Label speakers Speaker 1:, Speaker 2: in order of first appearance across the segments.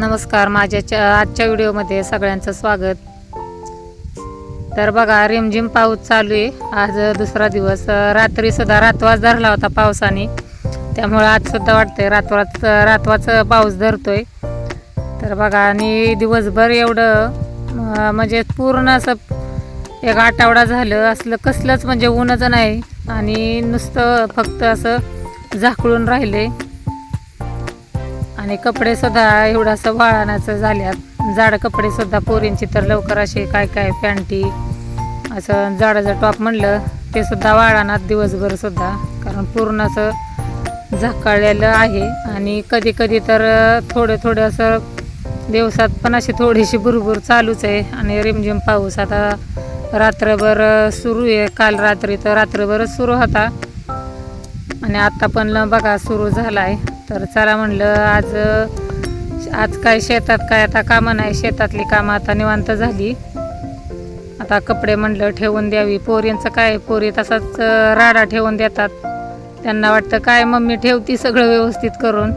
Speaker 1: नमस्कार माझ्या आजच्या व्हिडिओमध्ये सगळ्यांचं स्वागत. तर बघा रिमझिम पाऊस चालू आहे. आज दुसरा दिवस. रात्रीसुद्धा रात्री सुद्धा रातवाच धरला होता पावसाने. त्यामुळं आज सुद्धा वाटतंय रातवाच रातवाच पाऊस धरतोय. तर बघा आणि दिवसभर एवढं म्हणजे पूर्ण असं एक आठवडा झालं. असलं कसलंच म्हणजे ऊनच नाही. आणि नुसतं फक्त असं झाकळून राहिले आणि कपडे सुद्धा एवढासं वाळानाचं झाल्यात. जाड कपडे सुद्धा पोरींची तर लवकर असे काय काय पॅन्टी असं जाडाचं टॉप म्हणलं ते सुद्धा वाळानात दिवसभर सुद्धा. कारण पूर्ण असं झाकाळलेलं आहे. आणि कधी कधी तर थोडं थोडं असं दिवसात पण अशी थोडीशी भुरभुर चालूच आहे. आणि रिमझिम पाऊस आता रात्रभर सुरू आहे. काल रात्री तर रात्रभरच सुरू होता. आणि आत्ता पण बघा सुरू झाला आहे तर चला म्हणलं आज आज काय शेतात काय आता कामं नाही शेतातली कामं आता निवांत झाली. आता कपडे म्हणलं ठेवून द्यावी. पोरींचं काय पोरी तसाच राडा ठेवून देतात. त्यांना वाटतं काय मम्मी ठेवती सगळं व्यवस्थित करून.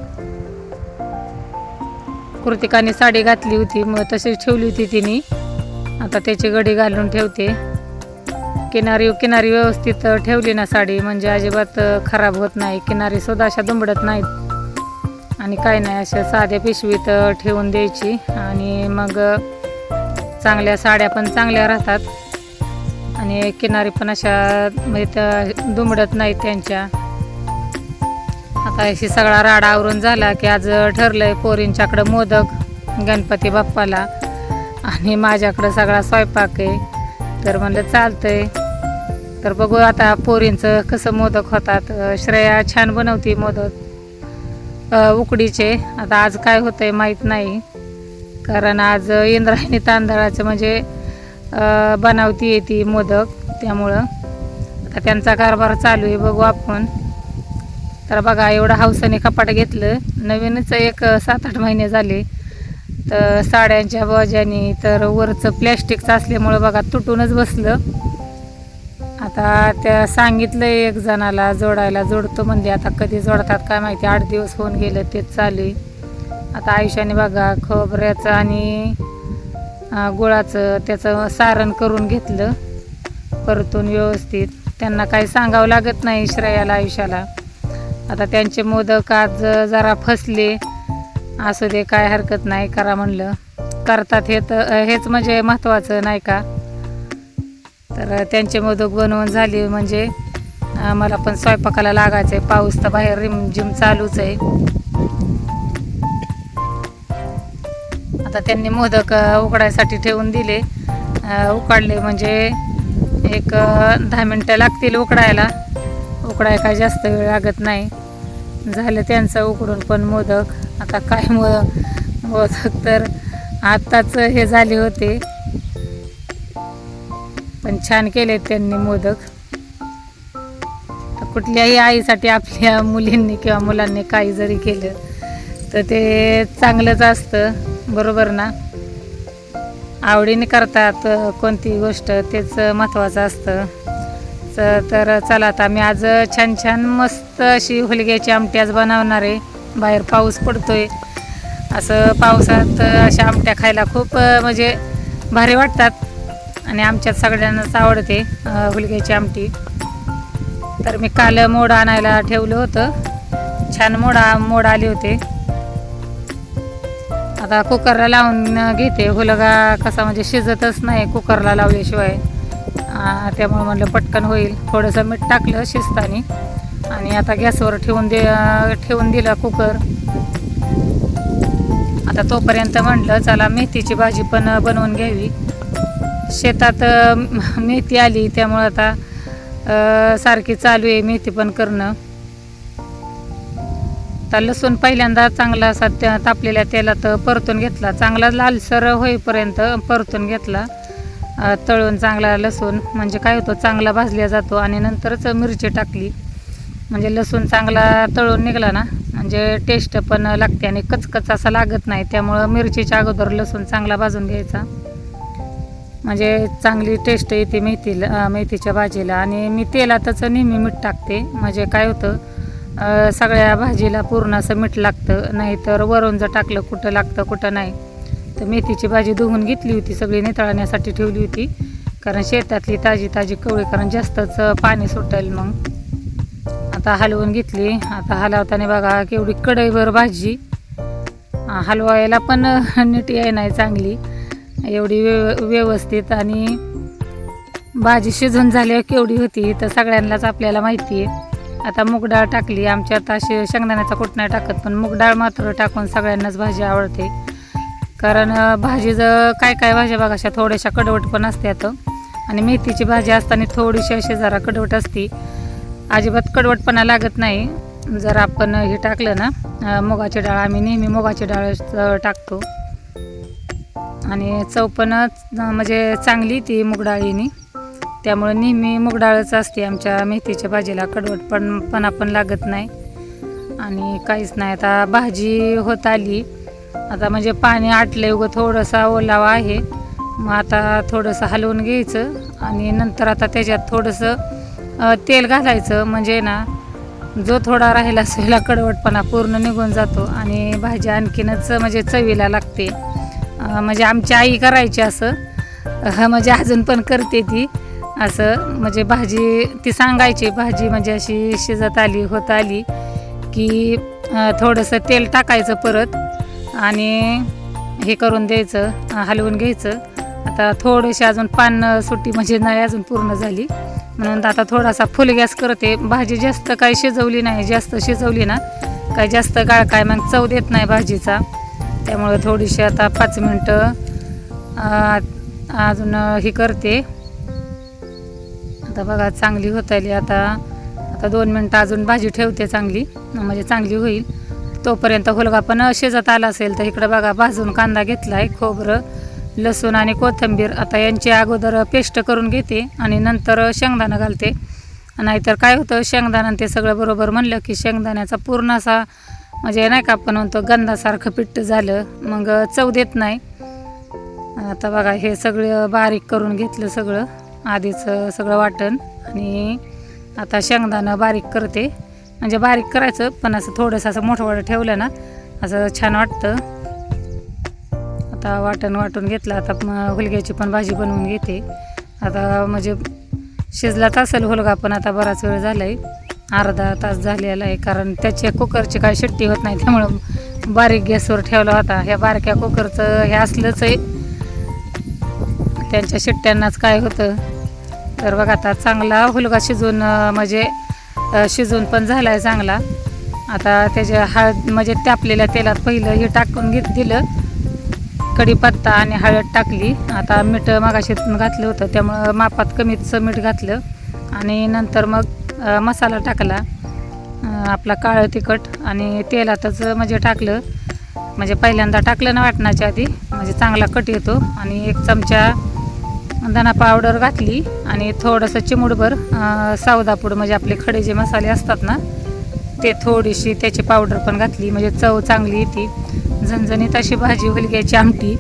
Speaker 1: कृतिकाने साडी घातली होती मग तशीच ठेवली होती तिने. आता त्याची गडी घालून ठेवते. किनारी किनारी व्यवस्थित ठेवली ना साडी म्हणजे अजिबात खराब होत नाही. किनारी सुद्धा अशा दुंबडत नाहीत. आणि काय नाही अशा साध्या पिशवीत ठेवून द्यायची. आणि मग चांगल्या साड्या पण चांगल्या राहतात. आणि किनारी पण अशा म्हणजे त्या दुमडत नाहीत त्यांच्या. आता अशी सगळा राडा आवरून झाला की आज ठरलंय पोरींच्याकडं मोदक गणपती बाप्पाला. आणि माझ्याकडं सगळा स्वयंपाक आहे. तर म्हणलं चालतंय. तर बघू आता पोरींचं कसं मोदक होतात. श्रेया छान बनवते मोदक. उकडीचे. आता आज काय होतंय माहीत नाही. कारण आज इंद्रायणी तांदळाचं म्हणजे बनावती येते मोदक. त्यामुळं आता त्यांचा कारभार चालू आहे बघू आपण. तर बघा एवढं हौसाने कपाट घेतलं. नवीनच एक सात आठ महिने झाले. तर साड्यांच्या बाजानी तर वरचं प्लॅस्टिकचं असल्यामुळं बघा तुटूनच बसलं. आता त्या सांगितलं एक जणाला जोडायला जोडतो म्हणजे आता कधी जोडतात काय माहिती? आठ दिवस होऊन गेलं तेच चालू आता आयुष्याने बघा खोबऱ्याचं आणि गुळाचं त्याचं सारण करून घेतलं परतून व्यवस्थित. त्यांना काही सांगावं लागत नाही श्रेयाला आयुष्याला. आता त्यांचे मोदक आज जरा फसले. असू दे काय हरकत नाही करा म्हणलं. करतात हे तर हेच म्हणजे महत्त्वाचं नाही का? तर त्यांचे मोदक बनवून झाले म्हणजे आम्हाला मला पण स्वयंपाकाला लागायचं आहे पाऊस तर बाहेर रिमझिम चालूच आहे. आता त्यांनी मोदक उकडायसाठी ठेवून दिले. उकडले म्हणजे एक दहा मिनटं लागतील उकडायला. उकडाय काय जास्त वेळ लागत नाही. झालं त्यांचं उकडून पण मोदक. आता काय मोदक मोदक तर आत्ताच हे झाले होते. पण छान केले त्यांनी मोदक. तर कुठल्याही आईसाठी आपल्या मुलींनी किंवा मुलांनी काही जरी केलं तर ते चांगलंच असतं. बरोबर ना? आवडीने करतात कोणती गोष्ट तेच महत्त्वाचं असतं. च- तर चला आता मी आज छान छान मस्त अशी हुलग्याची आमटी आज बनवणार आहे. बाहेर पाऊस पडतोय. असं पावसात अशा आमट्या खायला खूप म्हणजे भारी वाटतात. आणि आमच्यात सगळ्यांनाच आवडते अ, हुलग्याची आमटी. तर मी काल मोड आणायला ठेवलं होतं. छान मोडा मोड आले होते. आता कुकरला लावून घेते. हुलगा कसा म्हणजे शिजतच नाही कुकरला लावल्याशिवाय. त्यामुळे म्हटलं पटकन होईल. थोडंसं मीठ टाकलं शिजतानी. आणि आता गॅसवर ठेवून दे ठेवून दिला कुकर. आता तोपर्यंत म्हटलं चला मेथीची भाजी पण बनवून घ्यावी. शेतात मेथी आली त्यामुळं आता सारखी चालू आहे मेथी पण करणं. आता लसूण पहिल्यांदा चांगला असा त्या तापलेल्या तेलात परतून घेतला. चांगला लालसर होईपर्यंत परतून घेतला. तळून चांगला लसूण म्हणजे काय होतं चांगला भाजला जातो आणि नंतरच मिरची टाकली. म्हणजे लसूण चांगला तळून निघाला ना म्हणजे टेस्ट पण लागते आणि कचकच असा लागत नाही. त्यामुळं मिरचीच्या अगोदर लसूण चांगला भाजून घ्यायचा. म्हणजे चांगली टेस्ट येते मेथीला मेथीच्या भाजीला. आणि मी तेलातच नेहमी मीठ टाकते. म्हणजे काय होतं सगळ्या भाजीला पूर्ण असं मीठ लागतं. नाहीतर वरून जर टाकलं कुठं लागतं कुठं नाही तर मेथीची भाजी धुवून घेतली होती सगळी नितळण्यासाठी ठेवली होती. कारण शेतातली ताजी ताजी कवळी कारण जास्तच पाणी सुटेल मग. आता हलवून घेतली. आता हलवताना बघा केवढी कढईवर भाजी. हलवायला पण नीट याय नाही चांगली. एवढी व्यव व्यवस्थित आणि भाजी शिजून झाल्यावर केवढी होती तर सगळ्यांनाच आपल्याला माहिती आहे. आता मूग डाळ टाकली आता अशी शेंगदाण्याचा कूट नाही टाकत पण मूग डाळ मात्र टाकून सगळ्यांनाच भाजी आवडते. कारण भाजी जर काय काय भाज्या बघा अशा थोड्याशा कडवट पण असतात आणि मेथीची भाजी असताना थोडीशी अशी जरा कडवट असती. अजिबात कडवटपणा लागत नाही. जर आपण हे टाकलं ना मुगाची डाळ आम्ही नेहमी मुगाची डाळ टाकतो. आणि चव पण म्हणजे चांगली ती मुगडाळीनी त्यामुळे नेहमी मुगडाळच असते आमच्या मेथीच्या भाजीला कडवट पण पण आपण लागत नाही. आणि काहीच नाही आता भाजी होत आली. आता म्हणजे पाणी आटलं उगं थोडंसा ओलावा आहे. मग आता थोडंसं हलवून घ्यायचं आणि नंतर आता त्याच्यात थोडंसं तेल घालायचं. म्हणजे ना जो थोडा राहिला असलेला कडवटपणा पूर्ण निघून जातो आणि भाजी आणखीनच म्हणजे चवीला लागते. म्हणजे आमची आई करायची असं. म्हणजे अजून पण करते ती. असं म्हणजे भाजी ती सांगायची भाजी म्हणजे अशी शिजत आली होत आली की थोडंसं तेल टाकायचं परत आणि हे करून द्यायचं हलवून घ्यायचं. आता थोडीशी अजून पान सुट्टी म्हणजे नाही अजून पूर्ण झाली. म्हणून आता थोडासा फुल गॅस करते. भाजी जास्त काही शिजवली नाही जास्त शिजवली ना काही जास्त गाळ काय मग चव देत नाही भाजीचा. त्यामुळं थोडीशी आता पाच मिनटं अजून हे करते. आता बघा चांगली होत आली. आता आता दोन मिनटं अजून भाजी ठेवते चांगली. म्हणजे चांगली होईल. तोपर्यंत होलगा पण शिजत आला असेल तर इकडं बघा भाजून कांदा घेतला आहे खोबरं लसूण आणि कोथिंबीर. आता यांची अगोदर पेस्ट करून घेते आणि नंतर शेंगदाणा घालते. नाहीतर काय होतं शेंगदाणा ते सगळं बरोबर म्हणलं की शेंगदाण्याचा पूर्ण असा म्हणजे नाही का आपण म्हणतो गंधासारखं पिट्ट झालं मग चव देत नाही. आता बघा हे सगळं बारीक करून घेतलं सगळं आधीच सगळं वाटण. आणि आता शेंगदाणं बारीक करते. म्हणजे बारीक करायचं पण असं थोडंसं असं मोठं ठेवलं ना असं छान वाटतं. आता वाटण वाटून घेतलं आता मग हुलग्याची पण भाजी बनवून घेते. आता म्हणजे शिजलाच असेल हुलगा पण आता बराच वेळ झाला आहे अर्धा तास झालेला आहे कारण त्याच्या कुकरची काय शिट्टी होत नाही त्यामुळं बारीक गॅसवर ठेवला होता. ह्या बारक्या कुकरचं हे असलंच आहे. त्यांच्या शिट्ट्यांनाच काय होतं? तर बघा आता चांगला हुलगा शिजून म्हणजे शिजून पण झाला आहे चांगला. आता त्याच्या हळद म्हणजे त्यापलेल्या तेलात पहिलं हे टाकून घेत दिलं. कढीपत्ता आणि हळद टाकली. आता मीठ मागाशी घातलं होतं त्यामुळं मापात कमीच मीठ घातलं. आणि नंतर मग मसाला टाकला. आपला काळं तिखट आणि तेलातच म्हणजे टाकलं. म्हणजे पहिल्यांदा टाकलं ना वाटणाच्या आधी. म्हणजे चांगला कट येतो. आणि एक चमचा धना पावडर घातली आणि थोडंसं चिमुडभर सावदापूड म्हणजे आपले खडे जे मसाले असतात ना ते थोडीशी त्याची पावडर पण घातली. म्हणजे चव चांगली येते. झणझणीत अशी भाजी हुलग्याची आमटी.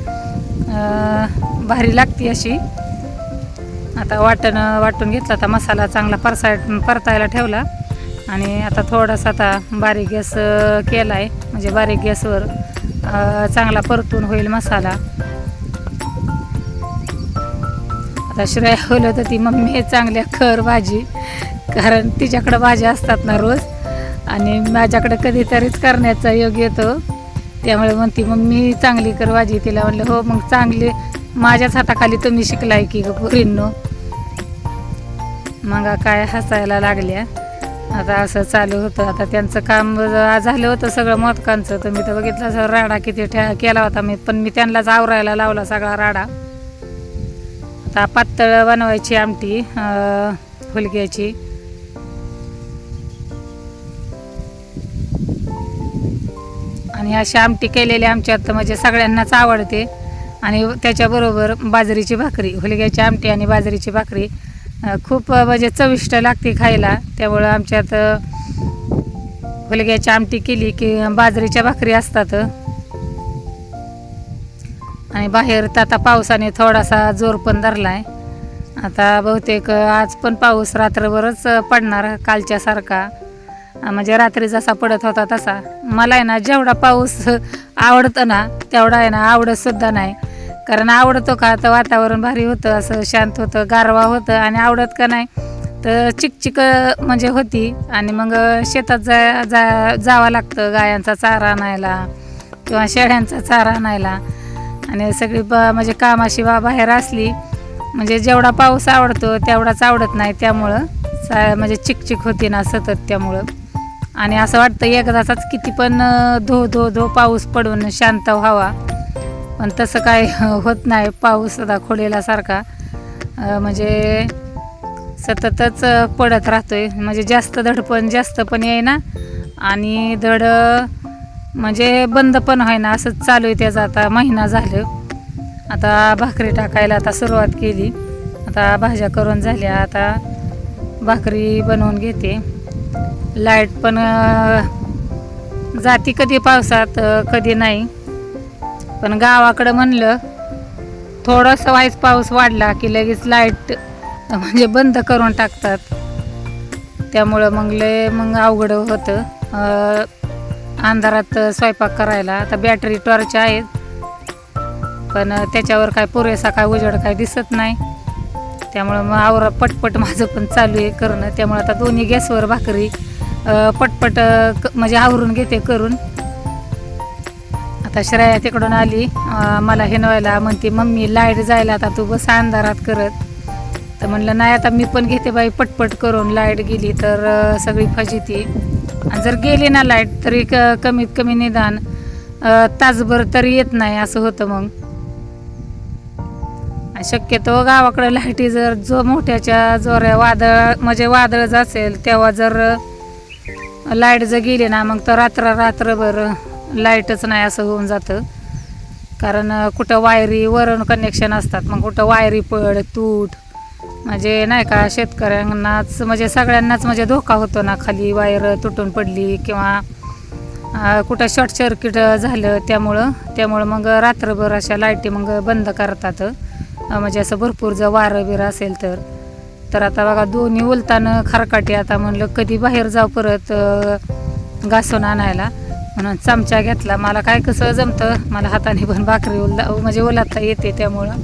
Speaker 1: भारी लागते अशी. आता वाटण वाटून घेतला आता मसाला चांगला परसाय परतायला ठेवला. आणि आता थोडासा आता बारीक गॅस केला आहे म्हणजे बारीक गॅसवर चांगला परतून होईल मसाला. आता श्रेया तर ती मम्मी चांगल्या कर भाजी. कारण तिच्याकडं भाज्या असतात ना रोज. आणि माझ्याकडं कधीतरीच करण्याचा योग येतो त्यामुळे म्हणती मम्मी चांगली कर भाजी. तिला म्हणलं हो मग चांगली माझ्याच हाताखाली तुम्ही शिकलाय की गुरींनो मग काय हसायला लागल्या. आता असं चालू होतं. आता त्यांचं काम झालं होतं सगळं मोदकांचं. तर मी तर बघितलं असं राडा किती ठे केला होता मी. पण मी त्यांनाच आवरायला लावला सगळा राडा. आता पातळ बनवायची आमटी फुलग्याची. आणि अशी आमटी केलेली आमच्यात म्हणजे सगळ्यांनाच आवडते. आणि त्याच्याबरोबर बाजरीची भाकरी हुलग्याची आमटी आणि बाजरीची भाकरी खूप म्हणजे चविष्ट लागते खायला. त्यामुळं आमच्यात हुलग्याची आमटी केली की बाजरीच्या भाकरी असतात. आणि बाहेर तर आता पावसाने थोडासा जोर पण धरलाय. आता बहुतेक आज पण पाऊस रात्रभरच पडणार कालच्यासारखा म्हणजे रात्री जसा पडत होता तसा. मला आहे ना जेवढा पाऊस आवडतं ना तेवढा आहे ना आवडतसुद्धा नाही. कारण आवडतो का तर वातावरण भारी होतं असं शांत होतं गारवा होतं आणि आवडत का नाही तर चिकचिक म्हणजे होती. आणि मग शेतात जा जा जावं लागतं गायांचा चारा आणायला किंवा शेळ्यांचा चारा आणायला. आणि सगळी ब म्हणजे कामाशी बा बाहेर असली म्हणजे जेवढा पाऊस आवडतो तेवढाच आवडत नाही. त्यामुळं सा म्हणजे चिकचिक होती ना सतत त्यामुळं. आणि असं वाटतं एकदाचाच किती पण धो धो धो पाऊस पडून शांत व्हावा. पण तसं काय होत नाही पाऊस आता खोडेलासारखा म्हणजे सततच पडत राहतो आहे म्हणजे जास्त धड पण जास्त पण येईना. आणि धड म्हणजे बंद पण होईना असंच चालू आहे त्याचं. आता महिना झालं. आता भाकरी टाकायला आता सुरुवात केली. आता भाज्या करून झाल्या. आता भाकरी बनवून घेते. लाइट पण जाती कधी पावसात कधी नाही. पण गावाकडं म्हणलं थोडंसं वाईस पाऊस वाढला की लगेच लाइट म्हणजे बंद करून टाकतात. त्यामुळं मग लय मग अवघड होतं. अंधारात स्वयंपाक करायला. आता बॅटरी टॉर्च आहेत पण त्याच्यावर काय पुरेसा काय उजेड काय दिसत नाही. त्यामुळं मग आवरा पटपट माझं पण चालू आहे करणं. त्यामुळं आता दोन्ही गॅसवर भाकरी पटपट क- म्हणजे आवरून घेते करून. आता श्रेया तिकडून आली. अं, मला हिनवायला म्हणते मम्मी लाइट जायला आता तू बस अंधारात करत. तर म्हणलं नाही आता मी पण घेते बाई पटपट करून लाइट गेली तर सगळी फजिती आणि जर गेली ना लाइट तरी क कमीत कमी निदान तासभर तरी येत नाही असं होतं मग. शक्यतो गावाकडे लाईटी जर जो मोठ्याच्या जोऱ्या वादळ म्हणजे वादळच असेल तेव्हा जर लाइट जर गेली ना मग तर रात्र रात्रभर लाईटच नाही असं होऊन जातं. कारण कुठं वायरी वरण कनेक्शन असतात मग कुठं वायरी पड तूट. म्हणजे नाही का शेतकऱ्यांनाच म्हणजे सगळ्यांनाच म्हणजे धोका होतो ना खाली वायर तुटून पडली किंवा कुठं शॉर्ट सर्किट झालं त्यामुळं त्यामुळं मग रात्रभर अशा लाईटी मग बंद करतात. म्हणजे असं भरपूर जर वारं बिरं असेल तर. तर आता बघा दोन्ही उलतानं खारकाटी आता म्हणलं कधी बाहेर जाऊ परत घासून आणायला. म्हणून चमचा घेतला. मला काय कसं जमतं मला हाताने पण भाकरी ओला म्हणजे ओलाता येते त्यामुळं.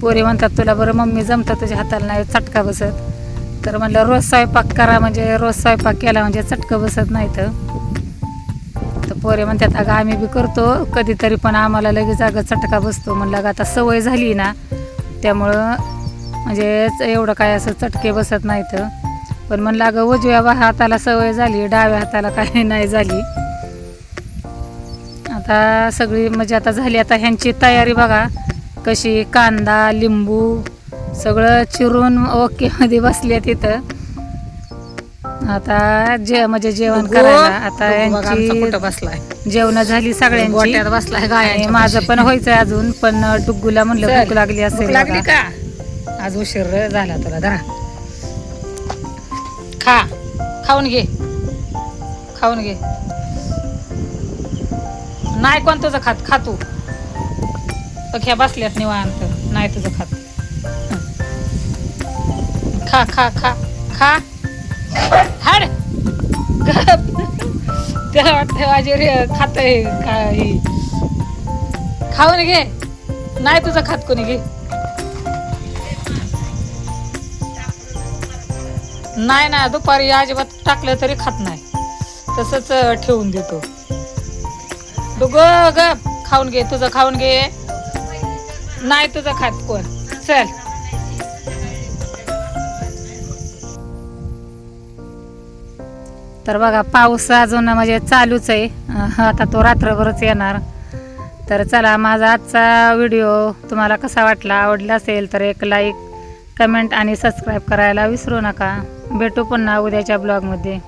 Speaker 1: पोरी म्हणतात तुला बरं मम्मी जमतं तुझ्या हाताला नाही चटका बसत. तर म्हणलं रोज स्वयंपाक करा म्हणजे रोज स्वयंपाक केला म्हणजे चटकं बसत नाही तर. पोरे म्हणतात अगं आम्ही बी करतो. कधीतरी पण आम्हाला लगेच अगं चटका बसतो. म्हणलं अगं आता सवय झाली ना त्यामुळं म्हणजे एवढं काय असं चटके बसत नाहीत पण म्हणलं अगं उजव्या बा- हाताला सवय झाली डाव्या हाताला काही नाही झाली. आता सगळी म्हणजे आता झाली आता ह्यांची तयारी बघा. कशी कांदा लिंबू सगळं चिरून ओके मध्ये बसले तिथं. आता जे म्हणजे जेवण करायला आता यांची
Speaker 2: बसलाय?
Speaker 1: जेवण झाली सगळ्यांची.
Speaker 2: बसलाय गाय
Speaker 1: माझं पण व्हायचंय अजून पण डुग्गूला म्हणलं. भूक लागली असेल
Speaker 2: लागली. का? आज उशीर झाला तुला धरा. खा. खाऊन घे. खाऊन घे. नाही कोण तुझं खात खा तू. ह्या बसल्यात निवांत. नाही तुझं खात. खा खा खा खा. हाड. गप. त्याला वाटतं माझे रे खात आहे खाऊन घे. नाही तुझं खात कोणी घे. नाही ना दुपारी अजिबात टाकलं तरी खात नाही. तसंच ठेवून देतो. तू ग खाऊन घे तुझं खाऊन घे. नाही तुझं खात कोण. चल.
Speaker 1: तर बघा पाऊस अजून म्हणजे चालूच आहे. आता तो रात्रभरच येणार. तर चला माझा आजचा व्हिडिओ तुम्हाला कसा वाटला आवडला असेल तर एक लाईक कमेंट आणि सबस्क्राईब करायला विसरू नका. भेटू पुन्हा उद्याच्या ब्लॉगमध्ये.